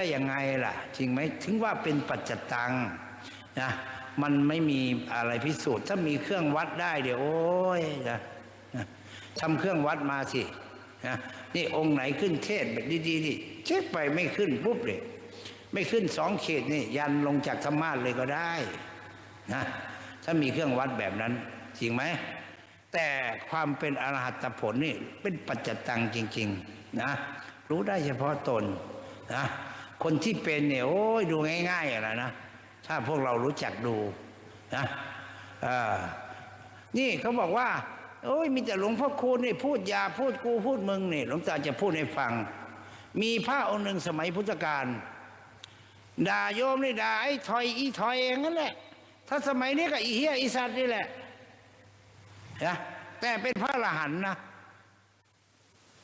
ได้ยังไงล่ะจริงไหมถึงว่าเป็นปัจจตังนะมันไม่มีอะไรพิสูจน์ ถ้ามีเครื่องวัดได้เดี๋ยวโอ้ยนะนะทำเครื่องวัดมาสินะนี่องค์ไหนขึ้นเทศแบบดีๆนี่เช็คไปไม่ขึ้นปุ๊บเลยไม่ขึ้นสองเขตนี่ยันลงจากธรรมาสเลยก็ได้นะถ้ามีเครื่องวัดแบบนั้น จริงไหมแต่ความเป็นอรหัตผลนี่เป็นปัจจตังจริง ๆ นะ รู้ได้เฉพาะตนนะ คนที่เป็นเนี่ยโอ้ยดูง่ายๆอะนะนะถ้าพวกเรารู้จักดูนะนี่เขาบอกว่า โอ้ยมีแต่หลวงพ่อคูณนี่พูดยาพูดกูพูดมึงนี่หลวงตาจะพูดให้ฟัง มีพระองค์หนึ่งสมัยพุทธกาลด่าโยมนี่ด่าไอ้ถอยอีถอยเองนั่นแหละ ถ้าสมัยนี้ก็อีเฮียอีสัตว์นี่แหละนะแต่เป็นพระอรหันต์นะ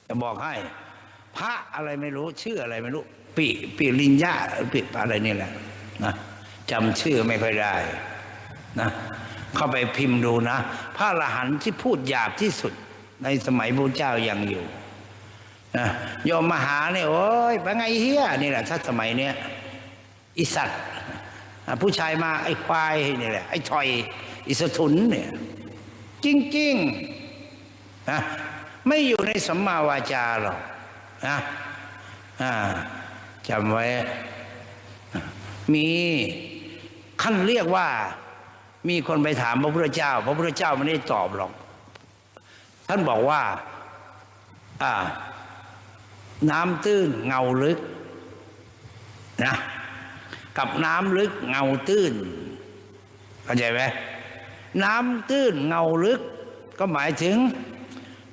จะบอกให้ พระอะไรไม่รู้ชื่ออะไรไม่รู้ ปิปิลินยะปิอะไรนี่แหละนะจำชื่อไม่ค่อยได้นะเข้าไปพิมพ์ดูนะ พระอรหันต์ที่พูดหยาบที่สุด ในสมัยพระเจ้ายังอยู่นะโยมมหาเนี่ยโอ้ยเป็นไงเฮียนี่แหละถ้าสมัยเนี้ยอิสัตว์อะผู้ชายมาไอ้ควายนี่แหละไอ้ถอยอิสถุนเนี่ยจริงๆนะไม่อยู่ในสัมมาวาจาหรอกนะอ่า จำไว้ มีขั้นเรียกว่ามีคนไปถามพระพุทธเจ้า พระพุทธเจ้าไม่ได้ตอบหรอก ท่านบอกว่าอ่า น้ำตื้นเงาลึกนะกับน้ำลึกเงาตื้นเข้าใจไหมน้ำตื้นเงาลึก ก็หมายถึง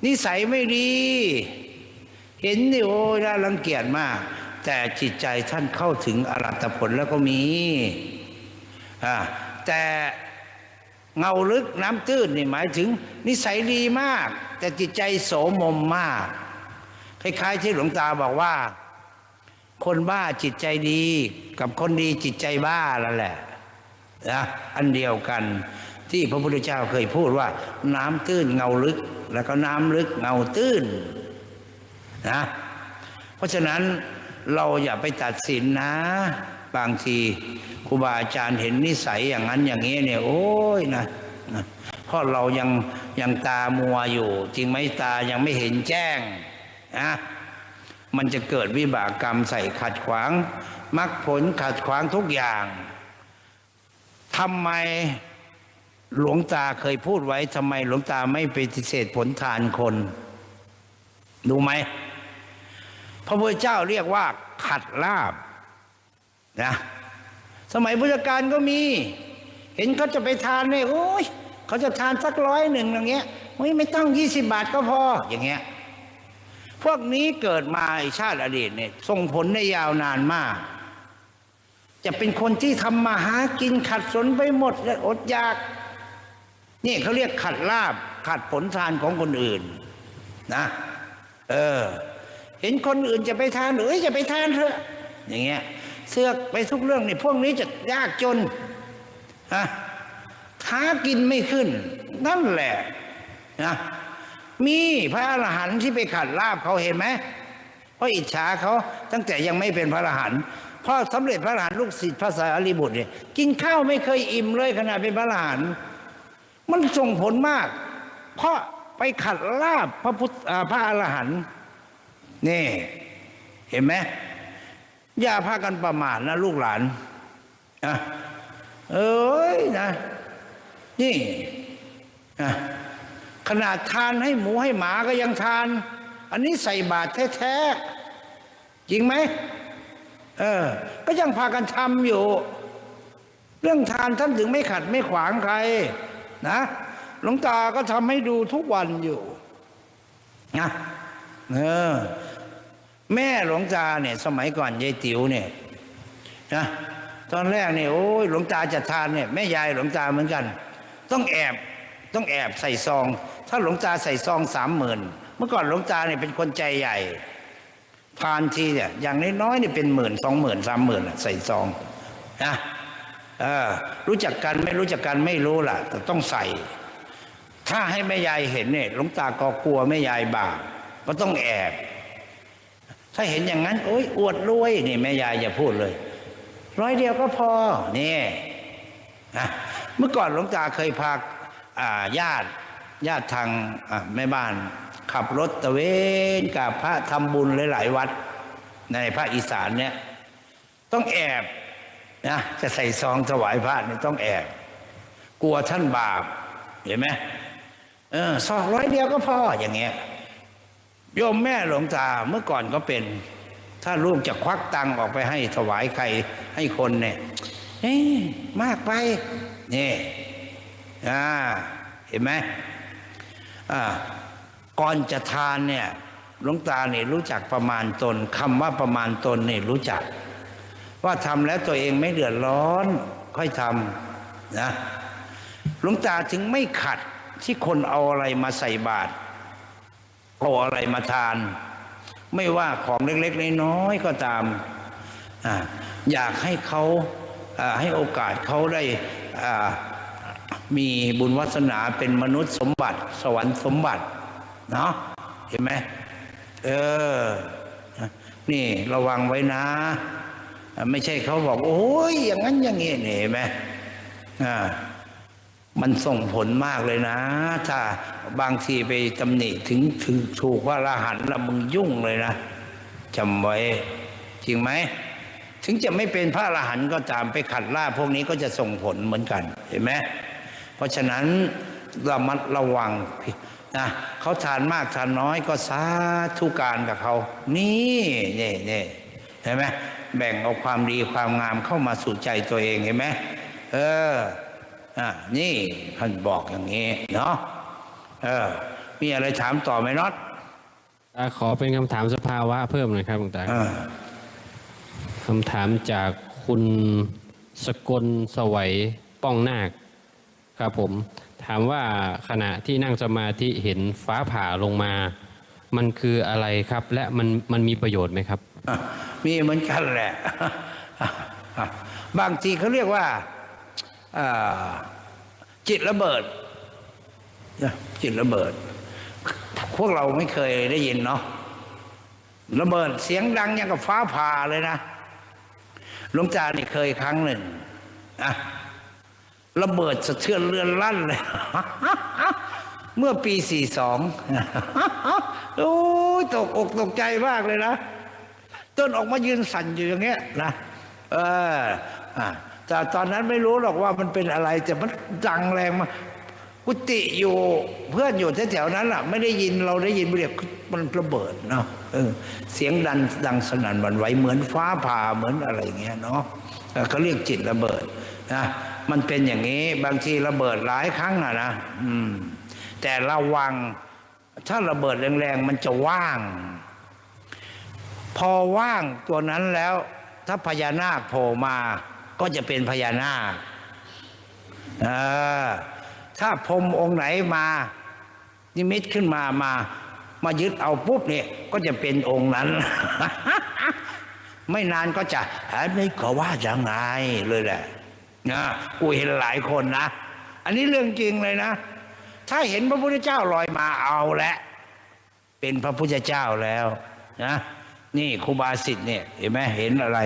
นิสัยไม่ดี เห็นนี่โอ้ยน่ารังเกียจมาก แต่จิตใจท่านเข้าถึงอรัตผลแล้วก็มีแต่เงาลึกน้ำตื้นนี่หมายถึง นิสัยดีมาก แต่จิตใจโสมมมาก คล้ายๆที่หลวงตาบอกว่า คนบ้าจิตใจดีกับคนดีจิตใจบ้าแล้วแหละนะอันเดียวกันที่พระพุทธเจ้าเคยพูดว่า น้ำตื้นเงาลึก แล้วก็น้ำลึกเงาตื้นนะเพราะฉะนั้น เราอย่าไปตัดสินนะ บางทีครูบาอาจารย์เห็นนิสัยอย่างนั้นอย่างนี้เนี่ย โอ้ยนะเพราะเรายังยังตามัวอยู่ จริงไหมตายังไม่เห็นแจ้งนะมันจะเกิดวิบากกรรมใส่ขัดขวางมรรคผลขัดขวางทุกอย่างทำไมหลวงตาเคยพูดไว้ทำไมหลวงตาไม่ปฏิเสธผลทานคน ดูไหม พระพุทธเจ้าเรียกว่า ขัดลาบนะสมัยพุทธกาลก็มี เห็นเขาจะไปทานเนี่ยโอ้ยเขาจะทานสักร้อยหนึ่งอย่างเงี้ยโอ้ยไม่ต้องยี่สิบบาทก็พออย่างเงี้ยพวกนี้เกิดมาในชาติอดีตเนี่ยส่งผลได้ยาวนานมาก จะเป็นคนที่ทำมาหากินขัดสนไปหมดและอดอยาก นี่เขาเรียกขัดลาบขัดผลทานของคนอื่น นะ เออ เห็นคนอื่นจะไปทานเอ้ยจะไปทานเถอะอย่างเงี้ยเสือกไปทุกเรื่องนี่พวกนี้จะยากจนฮะท้ากินไม่ขึ้น นั่นแหละนะมีพระอรหันต์ที่ไปขัดลาบเขาเห็นไหมเพราะอิจฉาเขาตั้งแต่ยังไม่เป็นพระอรหันต์พอสำเร็จพระอรหันต์ลูกศิษย์พระสารีบุตรเนี่ยกินข้าวไม่เคยอิ่มเลยขนาดเป็นพระอรหันต์มันส่งผลมาก เพราะไปขัดลาบพระพุทธอ่าพระอรหันต์ นี่ เห็นไหมอย่าพากันประมาทนะลูกหลานนะเอ้ยนะ นี่นะขนาดทานให้หมูให้หมาก็ยังทาน อันนี้ใส่บาตรแท้ๆจริงไหมเออ ก็ยังพากันทำอยู่ เรื่องทานท่านถึงไม่ขัดไม่ขวางใคร นะหลวงตาก็ทำให้ดูทุกวันอยู่นะเออ แม่หลวงตาเนี่ย สมัยก่อนยายติ๋วเนี่ยนะตอนแรกเนี่ยโอ้ยหลวงตาจะทานเนี่ยแม่ยายหลวงตาเหมือนกัน ต้องแอบต้องแอบใส่ซอง ถ้าหลวงตาใส่ซองสามหมื่นเมื่อก่อนหลวงตาเนี่ยเป็นคนใจใหญ่ทานทีเนี่ยอย่างน้อยๆเนี่ยเป็นหมื่นสองหมื่นสามหมื่นใส่ซองนะเออรู้จักกันไม่รู้จักกันไม่รู้ล่ะ แต่ต้องใส่ ถ้าให้แม่ยายเห็นเนี่ยหลวงตาก็กลัวแม่ยายบาปก็ต้องแอบ ถ้าเห็นอย่างนั้น โอ้ยอวดรวยนี่แม่ยายอย่าพูดเลย ร้อยเดียวก็พอนี่นะเมื่อก่อนหลวงตาเคยพาญาติญาติทางแม่บ้าน ขับรถตะเวนกับพระทำบุญหลายๆวัด ในภาคอีสานเนี่ย ต้องแอบนะจะใส่ซองถวายพระนี่ต้องแอบ กลัวท่านบาปเห็นไหมเออซองร้อยเดียวก็พออย่างเงี้ย โยมแม่หลวงตาเมื่อก่อนก็เป็น ถ้าลูกจะควักตังออกไปให้ถวายใครให้คนเนี่ยเอ๊ะมากไปนี่อ่าเห็นไหมอ่าก่อนจะทานเนี่ยหลวงตาเนี่ยรู้จักประมาณตนคำว่าประมาณตนเนี่ยรู้จัก ว่าทำแล้วตัวเองไม่เดือดร้อน ค่อยทำนะหลวงตาถึงไม่ขัดที่คนเอาอะไรมาใส่บาตร เอาอะไรมาทาน ไม่ว่าของเล็กๆน้อยๆก็ตามออยากให้เขาให้โอกาสเขาได้มีบุญวัสนาเป็นมนุษย์สมบัติ สวรรค์สมบัติเนาะเห็นไหมเออ นี่ระวังไว้นะ ไม่ใช่เขาบอก โอ้ยอย่างนั้นอย่างนี้เห็นไหมอ่า มันส่งผลมากเลยนะ ถ้าบางทีไปตำหนิถึงถึงถูกว่าละหันละมึงยุ่งเลยนะจำไว้จริงไหม ถึงจะไม่เป็นพระอรหันก็ตามไปขัดล่าพวกนี้ก็จะส่งผลเหมือนกันเห็นไหมเพราะฉะนั้นระมัดระวังนะเขาทานมากทานน้อยก็สาธุการกับเขา นี่นี่นี่เห็นไหมแบ่งเอาความดีความงามเข้ามาสู่ใจตัวเองเห็นไหมเออ อะนี่ท่านบอกอย่างนี้เนาะเออ มีอะไรถามต่อไหมน็อตอ่าขอเป็นคำถามสภาวะเพิ่มหน่อยครับหลวงตาเออคำถามจากคุณสกลสวัยป้องนาคครับผม ถามว่าขณะที่นั่งสมาธิเห็นฟ้าผ่าลงมา มันคืออะไรครับ และมันมันมีประโยชน์ไหมครับอะมีเหมือนกันแหละอะบางทีเขาเรียกว่าอ่า จิตระเบิดจิตระเบิด พวกเราไม่เคยได้ยินเนาะระเบิดเสียงดังอย่างกับฟ้าผ่าเลยนะหลวงตานี่เคยครั้งหนึ่งอะระเบิดสะเทือนเรือนลั่นเลย เมื่อปี42โอ้ยตกอกตกใจมากเลยนะต้นออกมายืนสั่นอยู่อย่างเงี้ยนะเอออะ แต่ตอนนั้นไม่รู้หรอกว่ามันเป็นอะไรแต่มันดังแรงมากุฏิอยู่เพื่อนอยู่แถวๆนั้นอะ ไม่ได้ยินเราได้ยินเรียกมันระเบิดเนาะเออเสียงดันดังสนั่นวันไหวเหมือนฟ้าผ่าเหมือนอะไรเงี้ยเนาะเออเขาเรียกจิตระเบิดนะมันเป็นอย่างนี้บางทีระเบิดหลายครั้งอะนะอืม แต่ระวัง ถ้าระเบิดแรงๆมันจะว่าง พอว่างตัวนั้นแล้ว ถ้าพญานาคโผล่มา ก็จะเป็นพญานาคถ้าพรมองค์ไหนมา นิมิตขึ้นมามา มายึดเอาปุ๊บเนี่ยก็จะเป็นองค์นั้น ไม่นานก็จะอันนี้ก็ว่ายังไงเลยแหละนะกูเห็นหลายคนนะ อันนี้เรื่องจริงเลยนะ ถ้าเห็นพระพุทธเจ้าลอยมาเอาและเป็นพระพุทธเจ้าแล้วนะนี่ครูบาสิทธิ์เนี่ยเห็นไหมเห็นอะไร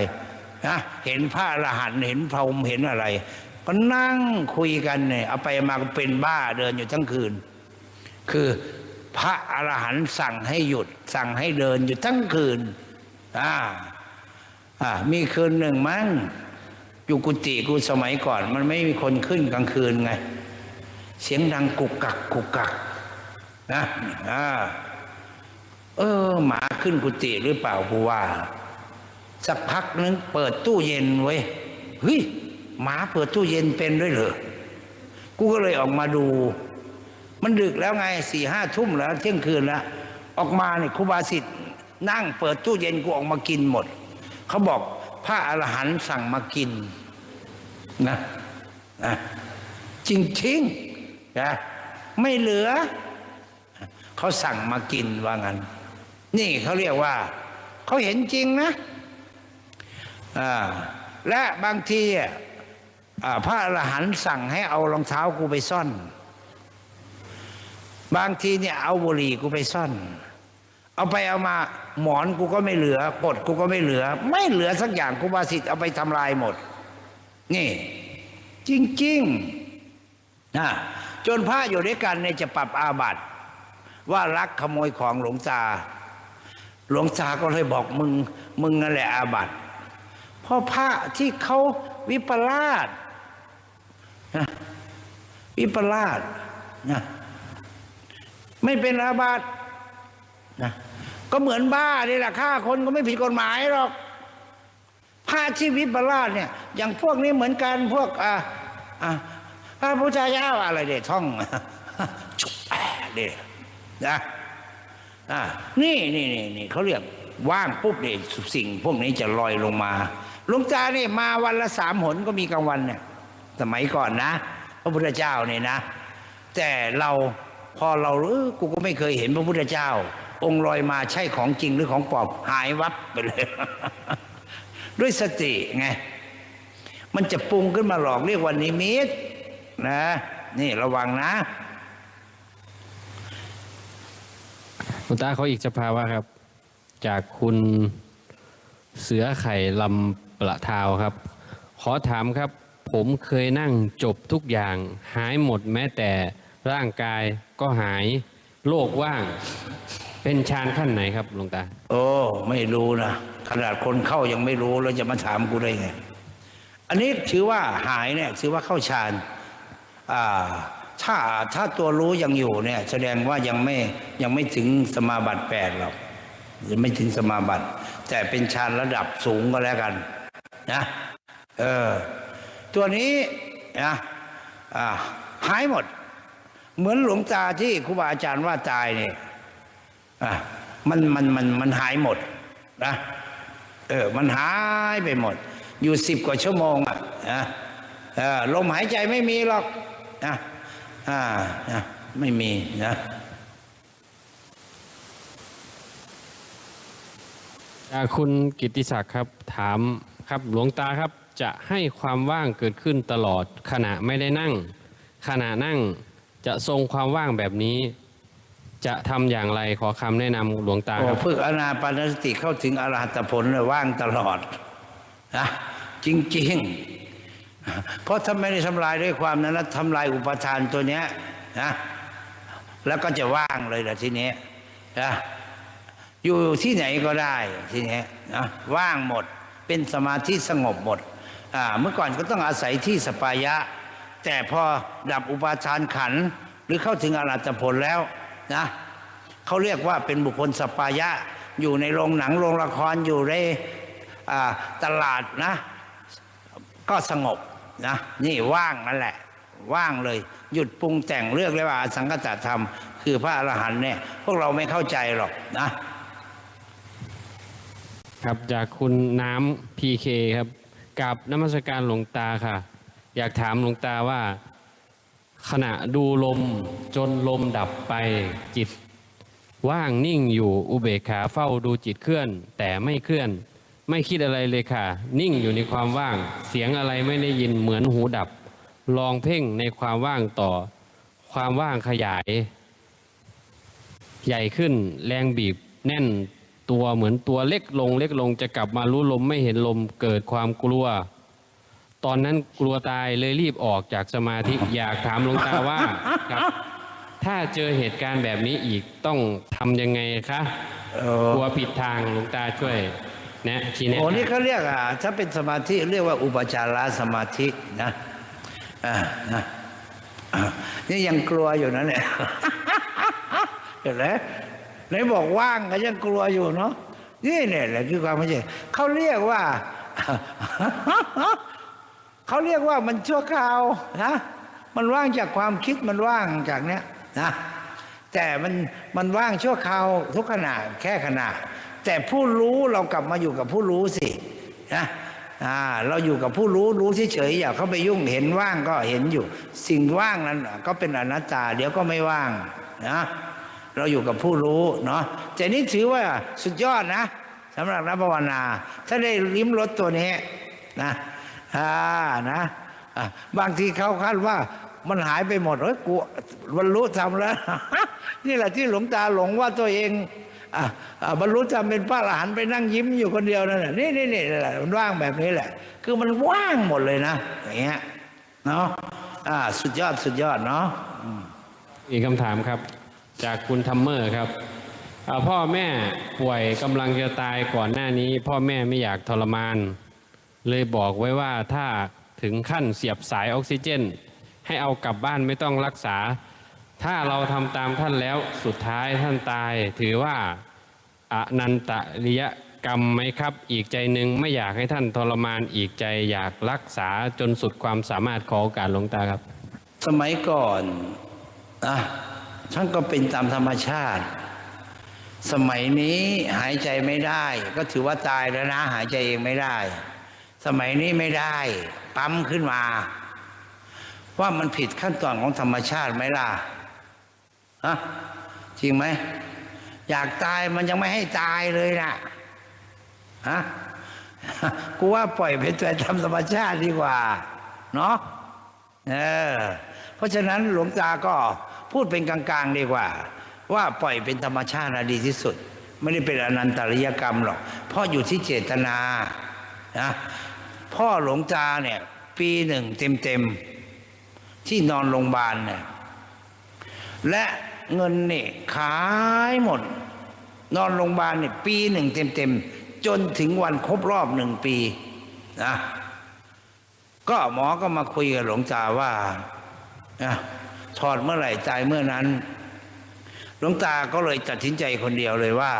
นะเห็นพระอรหันต์เห็นพรหมเห็นอะไร ก็นั่งคุยกันเนี่ยเอาไปมาก็เป็นบ้าเดินอยู่ทั้งคืน คือพระอรหันต์สั่งให้หยุด สั่งให้เดินอยู่ทั้งคืนอ่าอ่ามีคืนหนึ่งมั้งอยู่กุฏิกูสมัยก่อน มันไม่มีคนขึ้นกลางคืนไง เสียงดังกุกกักกุกกักนะอ่าเออ หมาขึ้นกุฏิหรือเปล่ากูว่า สักพักนึงเปิดตู้เย็นไว้เฮ้ยหมาเปิดตู้เย็นเป็นด้วยเหรอกูก็เลยออกมาดู มันดึกแล้วไงสี่ห้าทุ่มแล้วเที่ยงคืนแล้วออกมาเนี่ยครูบาสิทธิ์นั่งเปิดตู้เย็นกูออกมากินหมด เขาบอกพระอรหันต์สั่งมากินนะนะจริงๆนะไม่เหลือ เขาสั่งมากินว่างั้น นี่เขาเรียกว่า เขาเห็นจริงนะ และบางทีอะพระอรหันต์สั่งให้เอารองเท้ากูไปซ่อน บางทีเนี่ยเอาบุหรี่กูไปซ่อน เอาไปเอามาหมอนกูก็ไม่เหลือกดกูก็ไม่เหลือ ไม่เหลือสักอย่างกูบาสิทธิ์เอาไปทำลายหมด นี่ จริงๆนะจนพระอยู่ด้วยกันเนี่ยจะปรับอาบัติว่ารักขโมยของหลวงตา หลวงตาก็เลยบอกมึง มึงนั่นแหละอาบัติ พราะพระที่เขาวิปลาสนะวิปลาสนะไม่เป็นอาบัตินะก็เหมือนบ้านี่แหละฆ่าคนก็ไม่ผิดกฎหมายหรอกพระที่วิปลาสเนี่ย อย่างพวกนี้เหมือนกันพวกอ่าอ่าพระพุทธเจ้าอะไรเด็ท่องชุบเด็นะอ่านี่นี่นี่นี่เขาเรียกว่างปุ๊บเนี่ยสิ่งพวกนี้จะลอยลงมา หลวงตาเนี่ยมาวันละสามหนก็มีกลางวันเนี่ยสมัยก่อนนะ พระพุทธเจ้าเนี่ยนะ แต่เราพอเราเออกูก็ไม่เคยเห็นพระพุทธเจ้า องค์ลอยมาใช่ของจริงหรือของปลอมหายวับไปเลย ด้วยสติไงมันจะปรุงขึ้นมาหลอกเรียกว่านิมิตนะ นี่ระวังนะหลวงตาเขาอีกสภาวะครับ จากคุณเสือไข่ลำ ประทาวครับ ขอถามครับ ผมเคยนั่งจบทุกอย่าง หายหมดแม้แต่ร่างกายก็หายโลกว่าง เป็นฌานขั้นไหนครับหลวงตา โอ้ไม่รู้นะขนาดคนเข้ายังไม่รู้แล้วจะมาถามกูได้ไง อันนี้ถือว่าหายเนี่ยถือว่าเข้าฌานอ่าถ้าถ้าตัวรู้ยังอยู่เนี่ยแสดงว่ายังไม่ยังไม่ถึงสมาบัติแปดหรอกหรือไม่ถึงสมาบัติ แต่เป็นฌานระดับสูงก็แล้วกัน นะเออตัวนี้นะอ่าหายหมด เหมือนหลวงตาที่ครูบาอาจารย์ว่าตายเนี่ยอะมันมันมันมันหายหมดนะเออมันหายไปหมด อยู่สิบกว่าชั่วโมงอะนะเออลมหายใจไม่มีหรอกนะอ่านะไม่มีนะจากคุณกิติศักดิ์ครับถาม ครับหลวงตาครับจะให้ความว่างเกิดขึ้นตลอดขณะไม่ได้นั่ง ขณะนั่งจะทรงความว่างแบบนี้ จะทำอย่างไรขอคำแนะนำหลวงตาครับฝึกอนาปานสติเข้าถึงอรหัตผลเลยว่างตลอดนะจริงๆ เพราะถ้าไม่ได้ทำลายด้วยความนั้นทำลายอุปทานตัวเนี้ยนะแล้วก็จะว่างเลยแหละทีนี้นะอยู่ที่ไหนก็ได้ทีนี้นะว่างหมด เป็นสมาธิสงบหมดอ่าเมื่อก่อนก็ต้องอาศัยที่สปายะ แต่พอดับอุปาทานขันหรือเข้าถึงอรหัตผลแล้วนะเขาเรียกว่าเป็นบุคคลสปายะ อยู่ในโรงหนังโรงละครอยู่ในอ่าตลาดนะ ก็สงบนะนี่ว่างนั่นแหละ ว่างเลย หยุดปรุงแต่งเลือกเลยว่าสังกัตธรรม คือพระอรหันต์เนี่ยพวกเราไม่เข้าใจหรอกนะ ครับจากคุณน้ำพีเคครับกับนมัสการหลวงตาค่ะ อยากถามหลวงตาว่า ขณะดูลมจนลมดับไปจิต ว่างนิ่งอยู่อุเบกขาเฝ้าดูจิตเคลื่อน แต่ไม่เคลื่อน ไม่คิดอะไรเลยค่ะ นิ่งอยู่ในความว่าง เสียงอะไรไม่ได้ยินเหมือนหูดับ ลองเพ่งในความว่างต่อ ความว่างขยาย ใหญ่ขึ้นแรงบีบแน่น ตัวเหมือนตัวเล็กลงเล็กลงจะกลับมารู้ลมไม่เห็นลมเกิดความกลัว ตอนนั้นกลัวตายเลยรีบออกจากสมาธิอยากถามหลวงตาว่าครับ ถ้าเจอเหตุการณ์แบบนี้อีกต้องทำยังไงคะเออกลัวผิดทางหลวงตาช่วยแนะชี้แนะโอ้นี่เขาเรียกอะถ้าเป็นสมาธิเรียกว่าอุปจารสมาธินะอ่านะอ่านี่ยังกลัวอยู่นะเนี่ยเห็นไหม ไหนบอกว่างก็ยังกลัวอยู่เนาะนี่เนี่ยแหละคือความไม่ใช่เขาเรียกว่าเขาเรียกว่ามันชั่วคราวนะมันว่างจากความคิดมันว่างจากเนี้ยนะแต่มันมันว่างชั่วคราวทุกขณะแค่ขณะ แต่ผู้รู้เรากลับมาอยู่กับผู้รู้สินะอ่าเราอยู่กับผู้รู้รู้เฉยๆอย่าเข้าไปยุ่งเห็นว่างก็เห็นอยู่ สิ่งว่างนั้นก็เป็นอนัตตา เดี๋ยวก็ไม่ว่างนะ เราอยู่กับผู้รู้เนาะแต่นี่ถือว่าสุดยอดนะสำหรับนักภาวนา ถ้าได้ลิ้มรสตัวนี้นะอ่านะบางทีเขาคาดว่ามันหายไปหมดเฮ้ยกูบรรลุธรรมแล้ว นี่แหละที่หลวงตาหลงว่าตัวเองบรรลุธรรมเป็นพระอรหันต์ไปนั่งยิ้มอยู่คนเดียวนั่นแหละนี่นี่นี่แหละมันว่างแบบนี้แหละ คือมันว่างหมดเลยนะอย่างเงี้ยเนาะอ่า สุดยอดสุดยอดเนาะอีกคำถามครับ จากคุณทัมเมอร์ครับพ่อแม่ป่วยกำลังจะตายก่อนหน้านี้ พ่อแม่ไม่อยากทรมาน เลยบอกไว้ว่าถ้าถึงขั้นเสียบสายออกซิเจน ให้เอากลับบ้านไม่ต้องรักษา ถ้าเราทำตามท่านแล้วสุดท้ายท่านตาย ถือว่าอนันตริยกรรมไหมครับ อีกใจหนึ่งไม่อยากให้ท่านทรมานอีกใจอยากรักษาจนสุดความสามารถขอโอกาสหลวงตาครับ สมัยก่อนอะ ท่านก็เป็นตามธรรมชาติ สมัยนี้หายใจไม่ได้ ก็ถือว่าตายแล้วนะ หายใจเองไม่ได้ สมัยนี้ไม่ได้ ปั๊มขึ้นมา ว่ามันผิดขั้นตอนของธรรมชาติไหมล่ะฮะจริงไหมอยากตายมันยังไม่ให้ตายเลยนะฮะกูว่าปล่อยเป็นไปตามธรรมชาติดีกว่า เนาะเออเพราะฉะนั้นหลวงตาก็ พูดเป็นกลางๆดีกว่า ว่าปล่อยเป็นธรรมชาตินะดีที่สุด ไม่ได้เป็นอนันตริยกรรมหรอกเพราะอยู่ที่เจตนานะพ่อหลวงตาเนี่ยปีหนึ่งเต็มๆ ที่นอนโรงพยาบาลเนี่ยและเงินนี่ขายหมด นอนโรงพยาบาลเนี่ยปีหนึ่งเต็มๆ จนถึงวันครบรอบหนึ่งปีนะก็หมอก็มาคุยกับหลวงตาว่านะ ถอดเมื่อไหร่ตายเมื่อนั้น หลวงตาก็เลยตัดสินใจคนเดียวเลยว่า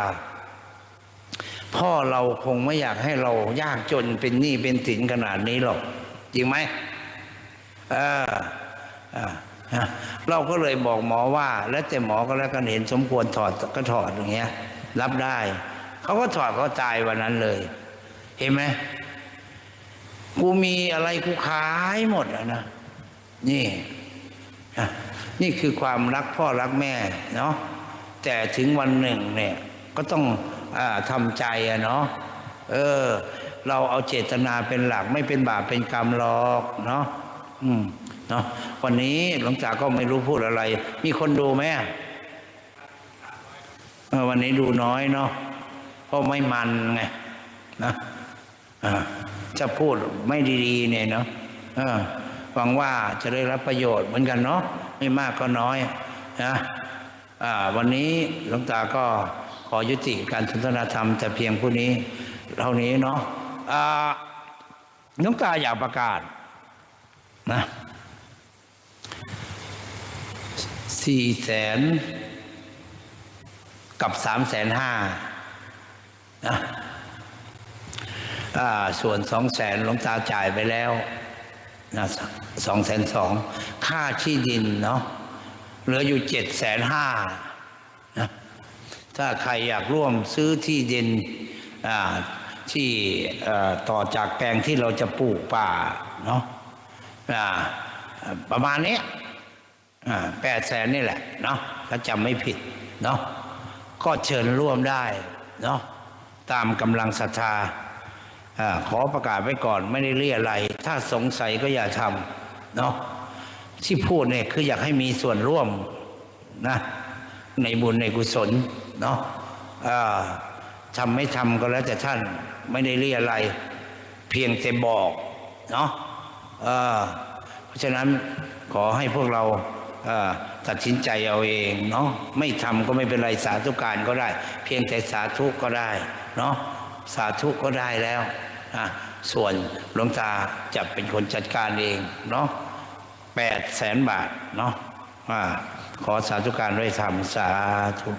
พ่อเราคงไม่อยากให้เรายากจนเป็นหนี้เป็นสินขนาดนี้หรอกจริงไหมเออเออเราก็เลยบอกหมอว่า แล้วแต่หมอก็แล้วกันเห็นสมควรถอดก็ถอดอย่างเงี้ย รับได้ เขาก็ถอดเขาตายวันนั้นเลย เห็นไหมกูมีอะไรกูขายหมดอะนะนี่ นี่คือความรักพ่อรักแม่เนาะแต่ถึงวันหนึ่งเนี่ยก็ต้องอทำใจอะเนาะเออ เราเอาเจตนาเป็นหลักไม่เป็นบาปเป็นกรรมหรอกเนาะอืมเนาะวันนี้หลวงจาก็ไม่รู้พูดอะไร มีคนดูไหมวันนี้ดูน้อยเนาะเพราะไม่มันไงนะจะพูดไม่ดีๆเนี่ยเนาะหวังว่าจะได้รับประโยชน์เหมือนกันเนาะ ไม่มากก็น้อยนะวันนี้หลวงตาก็ขอยุติการสนทนาธรรมแต่เพียงผู้นี้เท่านี้เนาะหลวงตาอยากประกาศนะสี่แสนกับสามแสนห้านะส่วนสองแสนหลวงตาจ่ายไปแล้วนะ สองแสนสองค่าที่ดินเนาะเหลืออยู่เจ็ดแสนห้านะถ้าใครอยากร่วมซื้อที่ดินอ่าที่ต่อจากแปลงที่เราจะปลูกป่าเนาะอ่าประมาณนี้แปดแสนนี่แหละเนาะถ้าจำไม่ผิดเนาะก็เชิญร่วมได้เนาะตามกำลังศรัทธาอาขอประกาศไว้ก่อนไม่ได้เรียอะไร ถ้าสงสัยก็อย่าทำ เนาะที่พูดเนี่ยคืออยากให้มีส่วนร่วมนะในบุญในกุศลเนาะอ่าทำไม่ทำก็แล้วแต่ท่านไม่ได้เรียอะไร เพียงแต่บอกเนาะเพราะฉะนั้นขอให้พวกเราอ่าตัดสินใจเอาเองเนาะไม่ทำก็ไม่เป็นไรสาธุการก็ได้ เพียงแต่สาธุก็ได้เนาะสาธุก็ได้แล้วอะ ส่วนหลวงตาจะเป็นคนจัดการเองเนาะแปดแสนบาทเนาะขอสาธุการด้วยธรรมสาธุ